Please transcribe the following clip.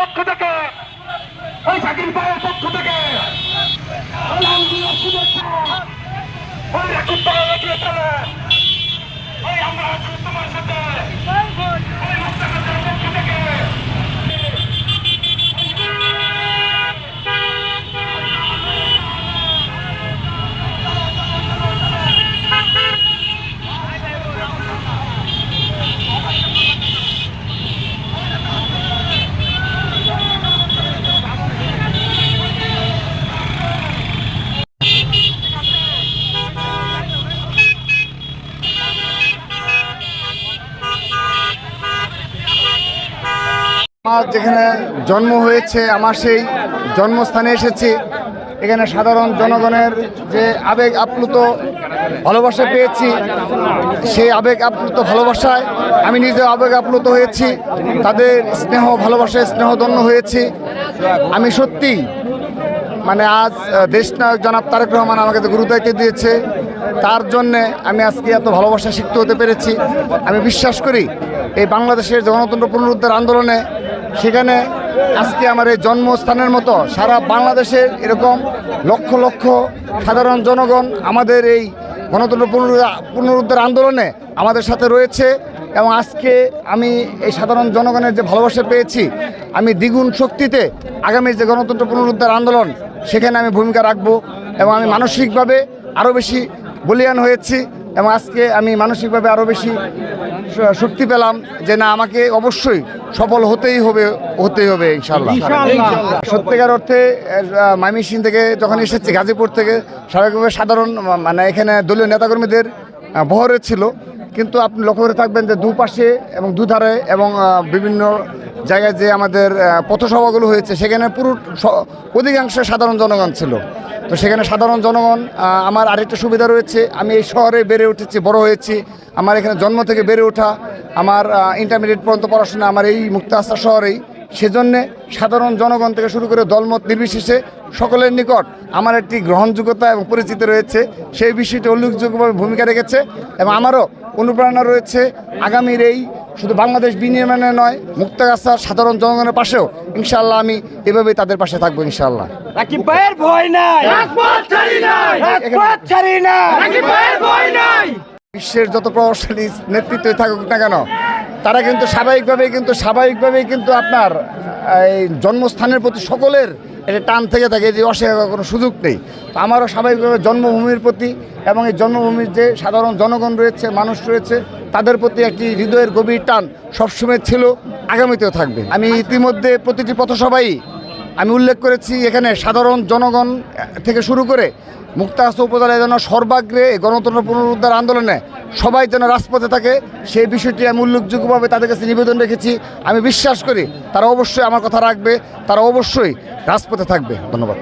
পক্ষ থেকে ওই জাকির ভাইয়ের পক্ষ থেকে শুভেচ্ছা। ওই আমরা তোমার সাথে। আমার যেখানে জন্ম হয়েছে, আমার সেই জন্মস্থানে এসেছি। এখানে সাধারণ জনগণের যে আবেগ আপ্লুত ভালোবাসা পেয়েছি, সেই আবেগ আপ্লুত ভালোবাসায় আমি নিজে আবেগ আপ্লুত হয়েছি। তাদের স্নেহ ভালোবাসায় স্নেহধন্য হয়েছি। আমি সত্যি মানে আজ দেশ নায়ক জনাব তারেক রহমান আমাকে যে গুরুদায়িত্ব দিয়েছে, তার জন্যে আমি আজকে এত ভালোবাসা শিখতে হতে পেরেছি। আমি বিশ্বাস করি, এই বাংলাদেশের গণতন্ত্র পুনরুদ্ধার আন্দোলনে সেখানে আজকে আমার এই জন্মস্থানের মতো সারা বাংলাদেশের এরকম লক্ষ লক্ষ সাধারণ জনগণ আমাদের এই গণতন্ত্র পুনরুদ্ধার পুনরুদ্ধার আন্দোলনে আমাদের সাথে রয়েছে এবং আজকে আমি এই সাধারণ জনগণের যে ভালোবাসা পেয়েছি, আমি দ্বিগুণ শক্তিতে আগামী যে গণতন্ত্র পুনরুদ্ধার আন্দোলন, সেখানে আমি ভূমিকা রাখব এবং আমি মানসিকভাবে আরও বেশি বলিয়ান হয়েছি। এবং আজকে আমি মানসিকভাবে আরও বেশি শক্তি পেলাম যে না আমাকে অবশ্যই সফল হতেই হবে হতেই হবে ইনশাল্লাহ সত্যিকার অর্থে মাইমিসিং থেকে যখন এসেছি গাজীপুর থেকে স্বাভাবিকভাবে সাধারণ মানে এখানে দলীয় নেতাকর্মীদের বহরে ছিল। কিন্তু আপনি লক্ষ্য করে থাকবেন যে দুপাশে এবং দুধারে এবং বিভিন্ন জায়গায় যে আমাদের পথসভাগুলো হয়েছে সেখানে পুরো অধিকাংশ সাধারণ জনগণ ছিল। তো সেখানে সাধারণ জনগণ আমার আরেকটা সুবিধা রয়েছে, আমি এই শহরে বেড়ে উঠেছি, বড় হয়েছি, আমার এখানে জন্ম থেকে বেড়ে ওঠা, আমার ইন্টারমিডিয়েট পর্যন্ত পড়াশোনা আমার এই মুক্ত আস্থা শহরেই। সেজন্যে সাধারণ জনগণ থেকে শুরু করে দলমত নির্বিশেষে সকলের নিকট আমার একটি গ্রহণযোগ্যতা এবং পরিচিতি রয়েছে, সেই বিষয়টি উল্লেখযোগ্যভাবে ভূমিকা রেখেছে এবং আমারও অনুপ্রেরণা রয়েছে। আগামীর এই শুধু বাংলাদেশ বিনির্মাণে নয় মুক্তাগাছার সাধারণ জনগণের পাশেও ইনশাল্লাহ আমি এভাবেই তাদের পাশে থাকব ইনশাল্লাহ রাকিব ভাইয়ের ভয় নাই। রাজপথ ছাড়ি নাই। রাজপথ না ভয় নাই। বিশ্বের যত প্রভাবশালী নেতৃত্বে থাকুক না কেন তারা কিন্তু স্বাভাবিকভাবেই কিন্তু স্বাভাবিকভাবেই কিন্তু আপনার এই জন্মস্থানের প্রতি সকলের এটা টান থেকে থাকে যে অস্বীকার কোনো সুযোগ নেই। তো আমারও স্বাভাবিকভাবে জন্মভূমির প্রতি এবং এই জন্মভূমির যে সাধারণ জনগণ রয়েছে মানুষ রয়েছে তাদের প্রতি একটি হৃদয়ের গভীর টান সবসময় ছিল, আগামীতেও থাকবে। আমি ইতিমধ্যে প্রতিটি পথসভাই আমি উল্লেখ করেছি, এখানে সাধারণ জনগণ থেকে শুরু করে মুক্তাগাছা উপজেলায় যেন সর্বাগ্রে গণতন্ত্র পুনরুদ্ধার আন্দোলনে সবাই যেন রাজপথে থাকে, সেই বিষয়টি আমি উল্লেখযোগ্যভাবে তাদের কাছে নিবেদন রেখেছি। আমি বিশ্বাস করি তারা অবশ্যই আমার কথা রাখবে, তারা অবশ্যই রাজপথে থাকবে। ধন্যবাদ।